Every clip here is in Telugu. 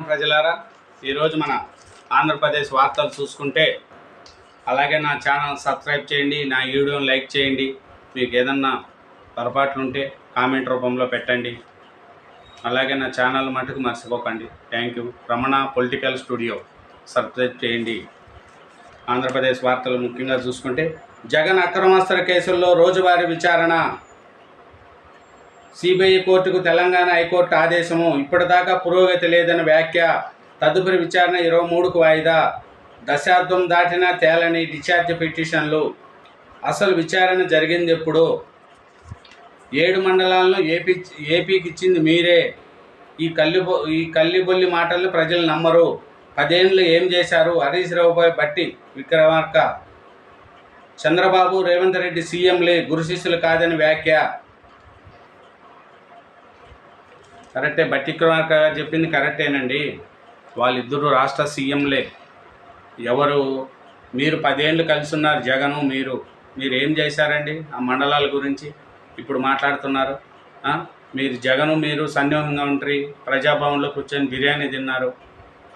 ప్రజలారా ఈరోజు మన ఆంధ్రప్రదేశ్ వార్తలు చూసుకుంటే అలాగే నా ఛానల్ సబ్స్క్రైబ్ చేయండి నా వీడియోని లైక్ చేయండి మీకు ఏదన్నా పొరపాట్లు ఉంటే కామెంట్ రూపంలో పెట్టండి. అలాగే నా ఛానల్ మటుకు మర్చిపోకండి. Thank you Ramana political studio subscribe చేయండి. ఆంధ్రప్రదేశ్ వార్తలు ముఖ్యంగా చూసుకుంటే జగన్ అక్రమాస్త్ర కేసుల్లో రోజువారీ విచారణ సిబిఐ కోర్టుకు తెలంగాణ హైకోర్టు ఆదేశము. ఇప్పటిదాకా పురోగతి లేదని వ్యాఖ్య తదుపరి విచారణ ఇరవై మూడుకు వాయిదా. దశాబ్దం దాటినా తేలని డిశ్చార్జ్ పిటిషన్లు. అసలు విచారణ జరిగింది ఎప్పుడు ఏడు మండలాలను ఏపీ ఏపీకి ఇచ్చింది మీరే. ఈ కల్లి ఈ కల్లిబొల్లి మాటలు ప్రజలు నమ్మరు. పదేళ్ళు ఏం చేశారు? హరీష్ రావుపై బట్టి విక్రమార్క. చంద్రబాబు రేవంత్ రెడ్డి సీఎంలే గురు శిష్యులు కాదని వ్యాఖ్య. కరెక్టే బట్టి గారు చెప్పింది కరెక్టేనండి. వాళ్ళిద్దరూ రాష్ట్ర సీఎంలే. ఎవరు మీరు పదేళ్ళు కలిసి ఉన్నారు జగను మీరు. మీరు ఏం చేశారండి ఆ మండలాల గురించి? ఇప్పుడు మాట్లాడుతున్నారు. మీరు జగను మీరు సన్నిహంగా ఉంటారు ప్రజాభవన్లో కూర్చొని బిర్యానీ తిన్నారు.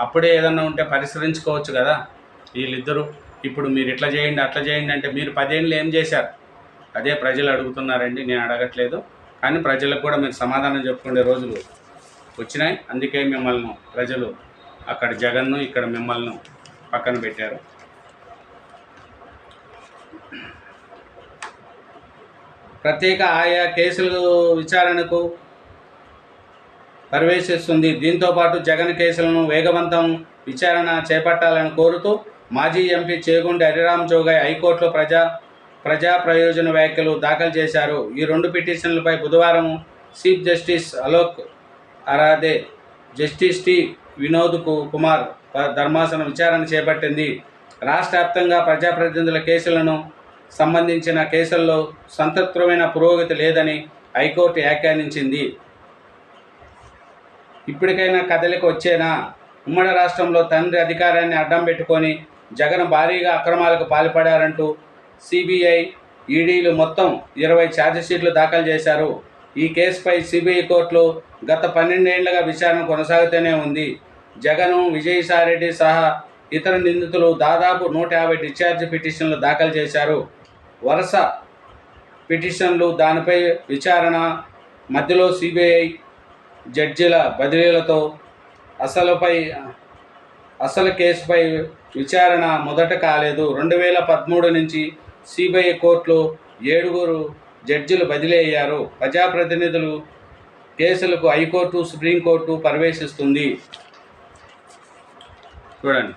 అప్పుడే ఏదన్నా ఉంటే పరిష్కరించుకోవచ్చు కదా వీళ్ళిద్దరూ. ఇప్పుడు మీరు ఇట్లా చేయండి అట్లా చేయండి అంటే మీరు పదేళ్ళు ఏం చేశారు? అదే ప్రజలు అడుగుతున్నారండి నేను అడగట్లేదు. కానీ ప్రజలకు కూడా మీరు సమాధానం చెప్పుకునే రోజులు వచ్చినాయి. అందుకే మిమ్మల్ని ప్రజలు అక్కడ జగన్ను ఇక్కడ మిమ్మల్ని పక్కన పెట్టారు. ప్రత్యేక ఆయా కేసులు విచారణకు ప్రవేశిస్తుంది. దీంతో పాటు జగన్ కేసులను వేగవంతం విచారణ చేపట్టాలని కోరుతూ మాజీ ఎంపీ చేగుండి హరిరామ్ జోగాయ్ హైకోర్టులో ప్రజా ప్రజా ప్రయోజన వ్యాఖ్యలు దాఖలు చేశారు. ఈ రెండు పిటిషన్లపై బుధవారం chief justice Alok Aradhe justice T Vinod కు- కుమార్ ధర్మాసనం విచారణ చేపట్టింది. రాష్ట్ర వ్యాప్తంగా ప్రజాప్రతినిధుల కేసులను సంబంధించిన కేసుల్లో సంతృప్తమైన పురోగతి లేదని హైకోర్టు వ్యాఖ్యానించింది. ఇప్పటికైనా కదలిక వచ్చేనా? ఉమ్మడి రాష్ట్రంలో తండ్రి అధికారాన్ని అడ్డం పెట్టుకొని జగన్ భారీగా అక్రమాలకు పాల్పడారంటూ సిబిఐ ఈడీలు మొత్తం ఇరవై ఛార్జిషీట్లు దాఖలు చేశారు. ఈ కేసుపై సిబిఐ కోర్టులో గత పన్నెండేళ్ళుగా విచారణ కొనసాగుతూనే ఉంది. జగను విజయసాయిరెడ్డి సహా ఇతర నిందితులు దాదాపు నూట యాభై డిశ్చార్జ్ పిటిషన్లు దాఖలు చేశారు. వరుస పిటిషన్లు దానిపై విచారణ మధ్యలో సిబిఐ జడ్జిల బదిలీలతో అసలుపై అసలు కేసుపై విచారణ మొదట కాలేదు. రెండు వేల పదమూడు నుంచి సిబిఐ కోర్టులో ఏడుగురు జడ్జిలు బదిలీ అయ్యారు. ప్రజాప్రతినిధులు కేసులకు హైకోర్టు సుప్రీంకోర్టు ప్రవేశిస్తుంది. చూడండి.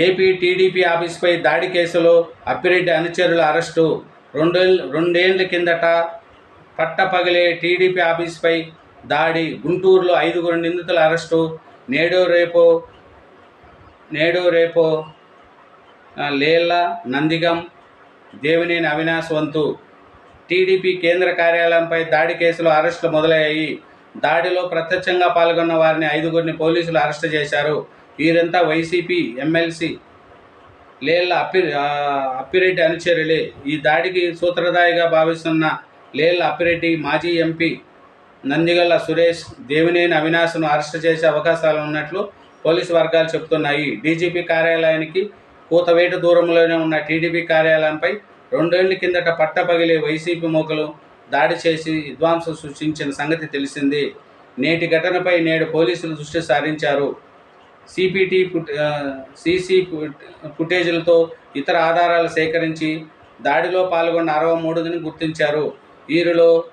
ఏపీ టీడీపీ ఆఫీస్పై దాడి కేసులో అప్పిరెడ్డి అనుచరుల అరెస్టు. రెండేళ్ళ రెండేళ్ళ కిందట పట్టపగలే టీడీపీ ఆఫీస్పై దాడి. గుంటూరులో ఐదుగురు నిందితుల అరెస్టు. నేడో రేపో నేడో రేపో లేళ్ళ నందిగం దేవినేని అవినాష్ వంతు టీడీపీ కేంద్ర కార్యాలయంపై దాడి కేసులో అరెస్టులు మొదలయ్యాయి. దాడిలో ప్రత్యక్షంగా పాల్గొన్న వారిని ఐదుగురిని పోలీసులు అరెస్టు చేశారు. వీరంతా వైసీపీ ఎమ్మెల్సీ లేళ్ళ అప్పి అప్పిరెడ్డి అనుచరులే. ఈ దాడికి సూత్రదాయిగా భావిస్తున్న లేళ్ళ అప్పిరెడ్డి మాజీ ఎంపీ నందిగల్ల సురేష్ దేవినేని అవినాశ్ను అరెస్టు చేసే అవకాశాలు ఉన్నట్లు పోలీసు వర్గాలు చెబుతున్నాయి. డీజీపీ కార్యాలయానికి కూతవేటు దూరంలోనే ఉన్న టీడీపీ కార్యాలయంపై రెండేళ్ళ కిందట పట్టపగిలే వైసీపీ మోకలు దాడి చేసి విద్వాంసం సృష్టించిన సంగతి తెలిసింది. నేటి ఘటనపై నేడు పోలీసులు దృష్టి సారించారు. సిపిటి ఫుట్ సీసీ ఫుటేజీలతో ఇతర ఆధారాలు సేకరించి దాడిలో పాల్గొన్న అరవై మూడుని గుర్తించారు. వీరిలో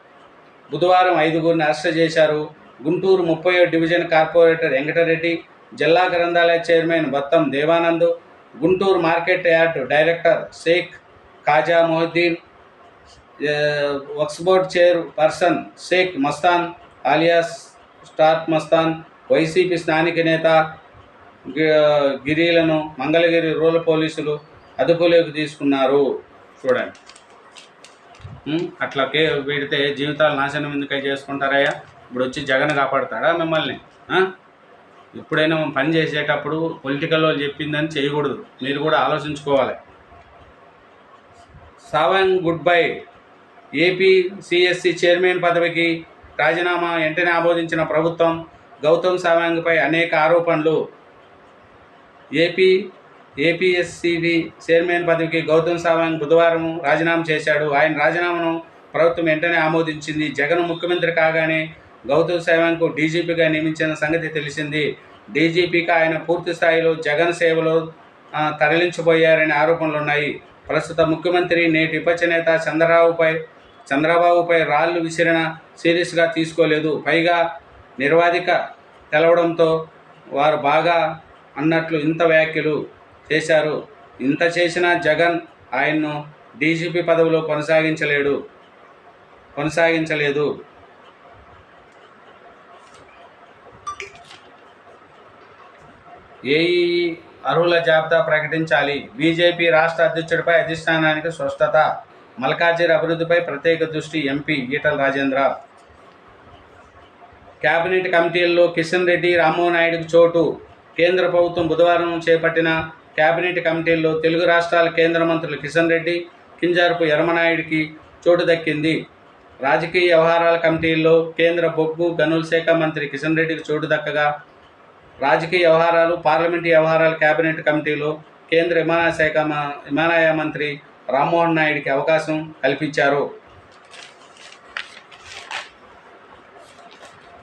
బుధవారం ఐదుగురిని అరెస్ట్ చేశారు. గుంటూరు ముప్పై డివిజన్ కార్పొరేటర్ వెంకటరెడ్డి జిల్లా గ్రంథాలయ chairman Battam Devanand Guntur market yard director Sheikh Khaja Mohiuddin ఏ, Waqf board chairperson Sheikh Mastan alias start Mastan YCP స్థానిక నేత గిరిలను మంగళగిరి రూరల్ పోలీసులు అదుపులోకి తీసుకున్నారు. చూడండి. అట్లా కే పెడితే జీవితాలు నాశనం ఎందుకై చేసుకుంటారయ్యా? ఇప్పుడు వచ్చి జగన్ కాపాడతాడా మిమ్మల్ని? ఎప్పుడైనా మనం పని చేసేటప్పుడు పొలిటికల్ వాళ్ళు చెప్పిందని చేయకూడదు. మీరు కూడా ఆలోచించుకోవాలి. Saavn good bye AP CSC chairman పదవికి రాజీనామా వెంటనే ఆమోదించిన ప్రభుత్వం గౌతమ్ సావాంగ్పై అనేక ఆరోపణలు. ఏపీ ఏపీఎస్సివి చైర్మన్ పదవికి గౌతమ్ సావాంగ్ బుధవారం రాజీనామా చేశాడు. ఆయన రాజీనామాను ప్రభుత్వం వెంటనే ఆమోదించింది. జగన్ ముఖ్యమంత్రి కాగానే గౌతమ్ సవాంగ్కు డీజీపీగా నియమించిన సంగతి తెలిసింది. డీజీపీకి ఆయన పూర్తి స్థాయిలో జగన్ సేవలో తరలించబోయారనే ఆరోపణలు ఉన్నాయి. ప్రస్తుత ముఖ్యమంత్రి నేటి విపక్ష చంద్రబాబుపై చంద్రబాబుపై రాళ్ళు విసిరిన సీరియస్గా తీసుకోలేదు. పైగా నిర్వాధిక తెలవడంతో వారు బాగా అన్నట్లు ఇంత వ్యాఖ్యలు చేశారు. ఇంత చేసినా జగన్ ఆయన్ను డీజీపీ పదవిలో కొనసాగించలేడు కొనసాగించలేదు. ఏఈ అర్హుల జాబితా ప్రకటించాలి. బీజేపీ రాష్ట్ర అధ్యక్షుడిపై అధిష్టానానికి స్పష్టత. మల్కాజీర్ అభివృద్ధిపై ప్రత్యేక దృష్టి ఎంపీ ఈటల రాజేంద్ర. కేబినెట్ కమిటీల్లో కిషన్ రెడ్డి రామ్మోహన్ నాయుడుకు చోటు. కేంద్ర ప్రభుత్వం బుధవారం చేపట్టిన కేబినెట్ కమిటీల్లో తెలుగు రాష్ట్రాల కేంద్ర మంత్రులు కిషన్ రెడ్డి కింజారపు యరమనాయుడికి చోటు దక్కింది. రాజకీయ వ్యవహారాల కమిటీల్లో కేంద్ర బొగ్గు గనుల శాఖ మంత్రి కిషన్ రెడ్డికి చోటు దక్కగా రాజకీయ వ్యవహారాలు పార్లమెంటు వ్యవహారాలు కేబినెట్ కమిటీలో కేంద్ర విమానయాన శాఖ మ- విమానయాన మంత్రి రామ్మోహన్ నాయుడికి అవకాశం కల్పించారు.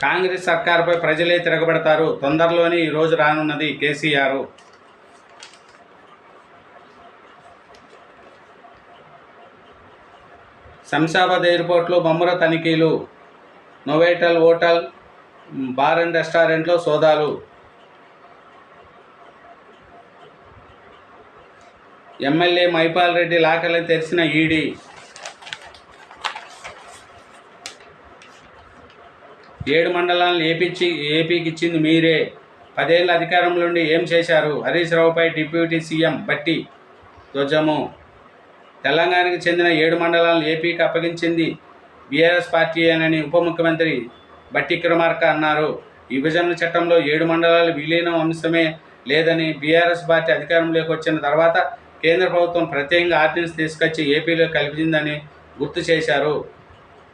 కాంగ్రెస్ సర్కారుపై ప్రజలే తిరగబడతారు. తొందరలోనే ఈ రోజు రానున్నది కేసీఆర్. శంషాబాద్ ఎయిర్పోర్ట్లో బొమ్మర తనిఖీలు నోవేటల్ హోటల్ బార్ అండ్ రెస్టారెంట్లో సోదాలు. ఎమ్మెల్యే మైపాల్ రెడ్డి లాకర్లు తెరిచిన ఈడీ. ఏడు మండలాలను ఏపించి ఏపీకి ఇచ్చింది మీరే. పదేళ్ళ అధికారంలో ఉండి ఏం చేశారు? హరీష్ రావుపై డిప్యూటీ సీఎం బట్టి ధ్వజము. తెలంగాణకు చెందిన ఏడు మండలాలను ఏపీకి అప్పగించింది బీఆర్ఎస్ పార్టీ పార్టీయేనని ఉప ముఖ్యమంత్రి బట్టి విక్రమార్క అన్నారు. విభజన చట్టంలో ఏడు మండలాలు విలీనం అంశమే లేదని బీఆర్ఎస్ పార్టీ అధికారంలోకి వచ్చిన తర్వాత కేంద్ర ప్రభుత్వం ప్రత్యేకంగా ఆర్డినెన్స్ తీసుకొచ్చి ఏపీలో కల్పించిందని గుర్తు చేశారు.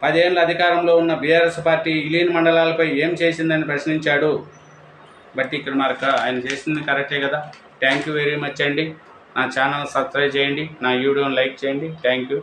పదేళ్ళ అధికారంలో ఉన్న బీఆర్ఎస్ పార్టీ విలీన మండలాలపై ఏం చేసిందని ప్రశ్నించాడు. బట్టి మరొక ఆయన చేసింది కరెక్టే కదా. థ్యాంక్ యూ వెరీ మచ్ అండి. నా ఛానల్ సబ్స్క్రైబ్ చేయండి. నా వీడియోని లైక్ చేయండి. Thank you.